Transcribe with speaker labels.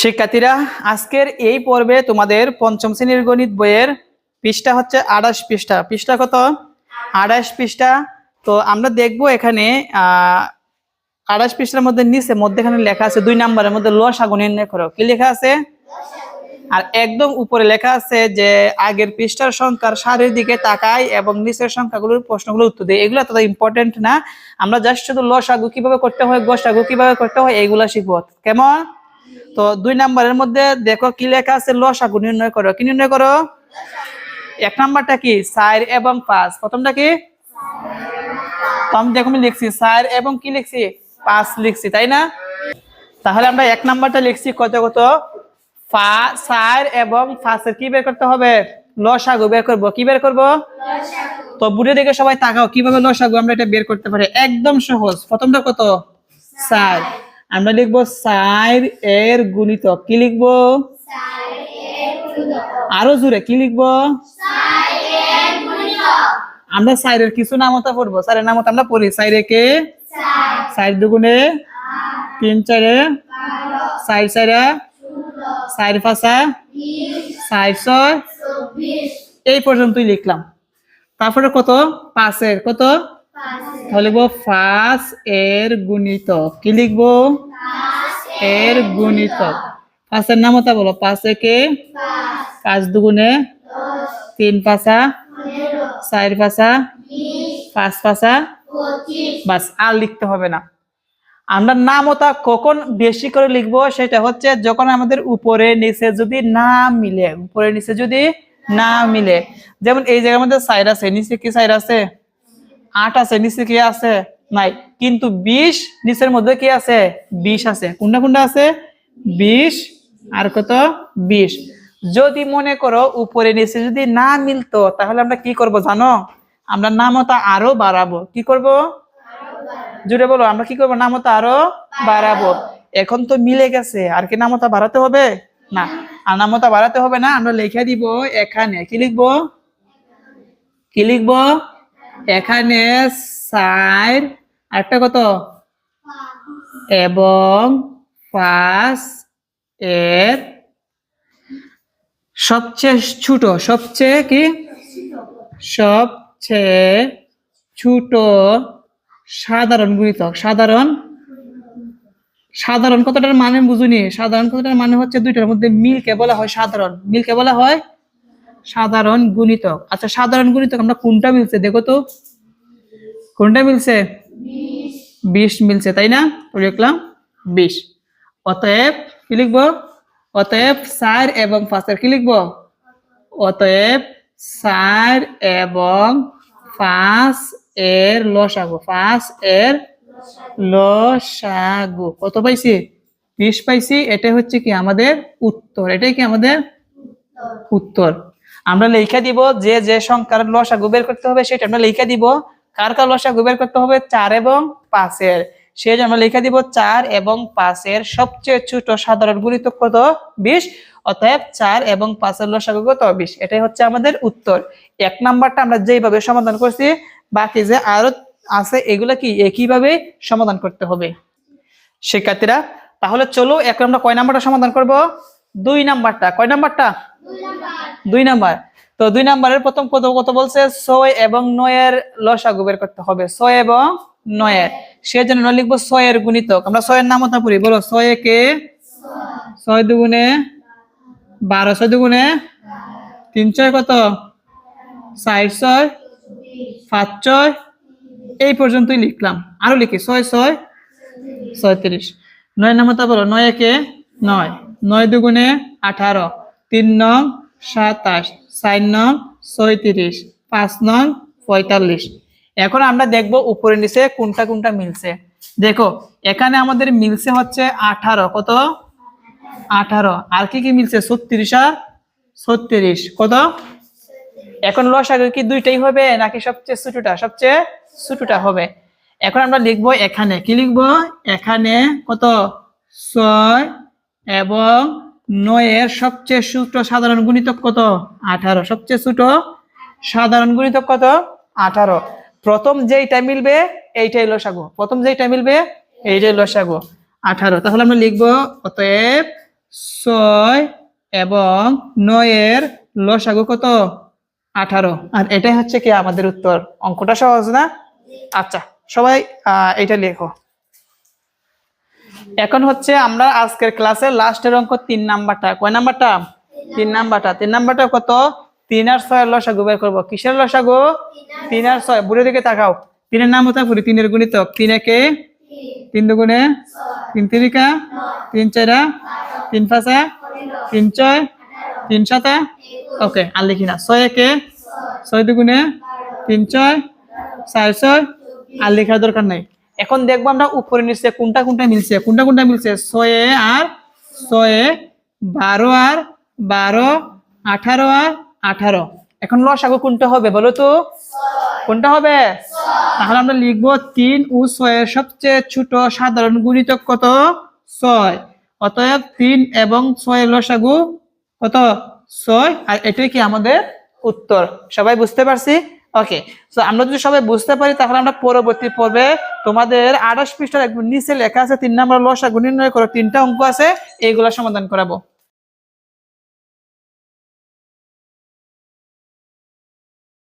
Speaker 1: শিক্ষার্থীরা, আজকের এই পর্বে তোমাদের পঞ্চম শ্রেণির গণিত বইয়ের পৃষ্ঠা হচ্ছে আঠাশ পৃষ্ঠা। পৃষ্ঠা কত? আঠাশ পৃষ্ঠা। তো আমরা দেখব এখানে আঠাশ পৃষ্ঠার মধ্যে নিচে, মধ্যেখানে লেখা আছে দুই নাম্বারের মধ্যে লসাগু নির্ণয় করো। কি লেখা আছে? আর একদম উপরে লেখা আছে যে, আগের পৃষ্ঠার সংখ্যার সারের দিকে তাকাই এবং নিচের সংখ্যাগুলোর প্রশ্নগুলো উত্তর দেয় এগুলো তত ইম্পর্টেন্ট না। আমরা জাস্ট শুধু লসাগু কীভাবে করতে হয়, গোসাগু কীভাবে করতে হয়, এইগুলা শিখব। কেমন? তো দুই নাম্বারের মধ্যে দেখো কি লেখা আছে, লসাগু নির্ণয় করো। কি নির্ণয় করো? এক নাম্বারটা কি? সাইর এবং পাঁচ। প্রথমটা কি? তো আমি দেখো আমি লিখছি, সাইর এবং কি লিখছি? পাঁচ লিখছি, তাই না? তাহলে আমরা এক নাম্বারটা লিখছি, কত কত? সাইর এবং ফাঁসের কি বের করতে হবে? লসাগু বের করব। কি বের করব? তো বুড়ে দেখে সবাই তাকাও, কীভাবে লসাগু আমরা এটা বের করতে পারি? একদম সহজ। প্রথমটা কত? সাইর। আমরা লিখব সাইর এর গুণিতক কি লিখব? আরও জোরে, কি লিখব? আমরা সাইরের কিছু নামতা পড়ব। সাইরের নামতা আমরা পড়ি। সাইরে কে? সাইর দুগুণে তিন চারে সাইর সাইরা সাইর ফাঁসা সাইর ছয়। এই পর্যন্তই লিখলাম। তারপরে কত? পাঁচের। কত? তাহলে লিখব পাঁচ এর গুণিতক কি লিখব? এর গুণিতক পাঁচের নামতা বলো। পাঁচ একে পাঁচ দুগুণে তিন পাঁচা, চার পাঁচা, পাঁচ পাঁচা। বাস, আর লিখতে হবে না। আমরা নামতা কখন বেশি করে লিখব সেটা হচ্ছে যখন আমাদের উপরে নিচে যদি না মিলে, উপরে নিচে যদি না মিলে। যেমন এই জায়গার মধ্যে সাইড আছে, নিচে কি সাইড আছে? আট আছে, নিচে কি আছে? নাই। কিন্তু বিশ, নিচের মধ্যে কি আছে? বিশ আছে। কোনটা কোনটা আছে? বিশ। আর কত? বিশ। যদি মনে করো উপরে নিচে যদি না মিলতো, তাহলে আমরা কি করব জানো? আমরা নামতা আরও বাড়াবো। কি করব? জুড়ে বলো, আমরা কি করব? নামতা আরও বাড়াবো। এখন তো মিলে গেছে। আর কি নামতা বাড়াতে হবে? না। আর নামতা বাড়াতে হবে না, আমরা লিখে দিব এখানে। কি লিখব? কি লিখব? এখানে সাইড আরেকটা কত? এবং পাঁচ এর সবচেয়ে ছোট, সবচেয়ে কি? সবচেয়ে ছোট সাধারণ গুণিতক। সাধারণ? সাধারণ কতটার মানে বুঝুনি। সাধারণ কতটার মানে হচ্ছে দুইটার মধ্যে মিলকে বলা হয় সাধারণ। মিলকে বলা হয় সাধারণ গুণিতক। আচ্ছা সাধারণ গুণিতক আমরা কোনটা মিলছে? দেখো তো। কোনটা মিলছে? বিশ মিলছে, তাই না? লিখলাম বিশ। অতএব কি লিখব? অতএব সার এবং পাঁচের কি লিখব? অতএব সার এবং পাঁচ এর লসাগু, পাঁচ এর লসাগু। কত পাইছি? বিশ পাইছি। এটা হচ্ছে কি আমাদের উত্তর। এটাই কি আমাদের উত্তর? আমরা লেখা দিব যে যে সংখ্যার লসাগু বের করতে হবে, সেটা আমরা লেখা দিব। কার কার লসাগু বের করতে হবে? চার এবং পাঁচের। সেই আমরা লেখা দিব চার এবং পাঁচের সবচেয়ে ছোট সাধারণ গুণিতক কত? বিশ। অতএব চার এবং পাঁচের লসাগু কত? বিশ। এটাই হচ্ছে আমাদের উত্তর। এক নাম্বারটা আমরা যেভাবে সমাধান করছি, বাকি যে আরও আছে, এগুলা কি? একইভাবে সমাধান করতে হবে? শিক্ষার্থীরা, তাহলে চলো, এখন আমরা কয় নাম্বারটা সমাধান করব? দুই নাম্বারটা। কয় নাম্বারটা? দুই নাম্বার। তো দুই নাম্বারের প্রথম কত কত বলছে? ছয় এবং নয়ের লসাগু বের করতে হবে। ছয় এবং নয়ের। সেই জন্য লিখব ছয়ের গুণিতক। আমরা ছয়ের নাম নামতা পড়ি। বলো, ছয় কে ছয় দুগুণে বারো। ছয় দুগুণে তিন ছয় কত? চার ছয়, পাঁচ ছয়। এই পর্যন্তই লিখলাম। আরও লিখি। ছয় ছয়, ছয়ত্রিশ। নয় নামতা বলো। নয় একে নয়। নয় দুগুণে আঠারো। তিন নং সাতাশ, চার নং, ছয়ত্রিশ, পাঁচ নং, পঁয়তাল্লিশ। এখন আমরা দেখব উপরে নিচে কোনটা কোনটা মিলছে। দেখো, এখানে আমাদের মিলছে হচ্ছে আঠারো, কত? আঠারো। আর কি কি মিলছে? ছত্রিশ আর ছত্রিশ, কত? এখন লসাগু কি দুইটাই হবে, নাকি সবচেয়ে ছোটটা? সবচেয়ে ছোটটা হবে। এখন আমরা লিখব এখানে। কি লিখব? এখানে কত? ছয় এবং নয়ের সবচেয়ে ছোট সাধারণ গুণিতক কত? আঠারো। সবচেয়ে ছোট সাধারণ গুণিতক কত? আঠারো। প্রথম যেইটা মিলবে, এইটাই লসাগু। প্রথম যেইটা মিলবে, এইটাই লসাগু। আঠারো। তাহলে আমরা লিখব, অতএব ছয় এবং নয়ের লসাগু কত? আঠারো। আর এটাই হচ্ছে কি আমাদের উত্তর। অঙ্কটা সহজ না? আচ্ছা সবাই এটা লেখো। এখন হচ্ছে আমরা আজকের ক্লাসের লাস্টের অঙ্ক তিন নাম্বারটা। কয় নাম্বারটা? তিন নাম্বারটা। তিন নাম্বারটা কত? তিন আর ছয়ের লসাগু বের করব। কিসের লসাগু? তিন আর ছয়। বুড়ে দিকে তাকাও। তিনের নাম হতে পুরি তিনের গুণিতক। তিন একে? তিন দুগুণে? তিন তিরিকা? তিন চারা তিন পাঁচা? তিন ছয়? তিন সাতা? ওকে, আর লিখি না। ছয় একে? ছয় দুগুণে? তিন ছয়? চার ছয়? আর লেখার দরকার নাই। এখন দেখব আমরা উপরে নিচে কোনটা কোনটা মিলছে, কোনটা কোনটা মিলছে? ছয়ে আর ছয়ে, বারো আর বারো, আঠারো আর আঠারো। এখন লসাগু কোনটা হবে বলো তো? কোনটা হবে? তাহলে আমরা লিখব তিন ও ছয়ের সবচেয়ে ছোট সাধারণ গুণিতক কত? ছয়। অতএব তিন এবং ছয়ের লসাগু কত? ছয়। আর এটাই কি আমাদের উত্তর? সবাই বুঝতে পারছি? ওকে। তো আমরা যদি সবাই বুঝতে পারি, তাহলে আমরা পরবর্তী পর্বে তোমাদের আঠাশ পৃষ্ঠার একদম নিচে লেখা আছে, তিন নম্বর লসাগু নির্ণয় করো, তিনটা অঙ্ক আছে, এইগুলা সমাধান করাবো।